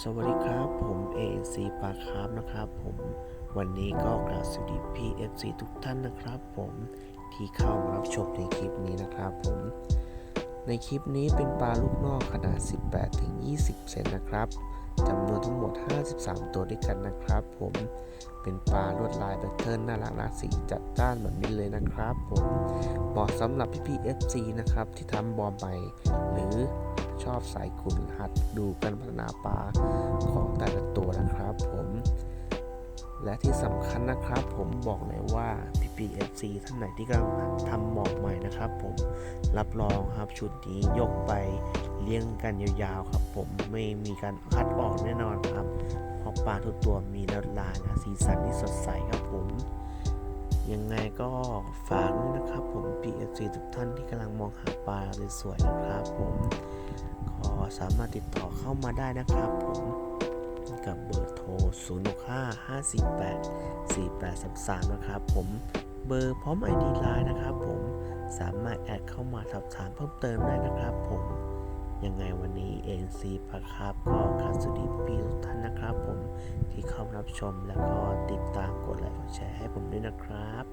สวัสดีครับ ผม ANC ปาคาร์ฟนะครับ ผมวันนี้ก็กราบสวัสดี PFC ทุกท่านนะครับ ผมที่เข้ามารับชมในคลิปนี้นะครับ ผม ในคลิปนี้เป็นปลาลูกนอกขนาด 18-20 เซนนะครับจำนวนทั้งหมด 53 ตัวด้วยกันนะครับ ผมเป็นปลาลวดลายแพทเทิร์นน่ารักน่าสีจัดจ้านแบบนี้เลยนะครับ ผมเหมาะสำหรับพี่ๆ FC นะครับที่ทำบอลใหม่หรือ ชอบสายขุนหัดดูการพัฒนาปลาของแต่ละตัวนะครับผมและที่สำคัญนะครับผมบอกเลยว่า PPFC ท่านไหนที่กำลังทำหมอกใหม่นะครับ ผมรับรองครับชุดนี้ยกไปเลี้ยงกันยาวๆครับ ผมไม่มีการคัดออกแน่นอนครับเพราะปลาทุกตัวมีลวดลายนะสีสันที่สดใสครับผม ยังไงก็ฝากด้วยนะครับ ผม PFC ทุกท่านที่กำลังมองหาปลาสวยๆนะครับ ผม สามารถติดต่อเข้ามาได้นะครับผมกับเบอร์โทร 065 548 4833 นะครับผมเบอร์พร้อม ID ไลน์นะครับผมสามารถแอดเข้ามาสอบถามเพิ่มเติมได้นะครับผมยังไงวันนี้ NC ปะครับก็กราสวัสดีพี่ทุกท่านนะครับผมที่เข้ามารับชมแล้วก็ติดตามกดไลค์กดแชร์ให้ผมด้วยนะครับ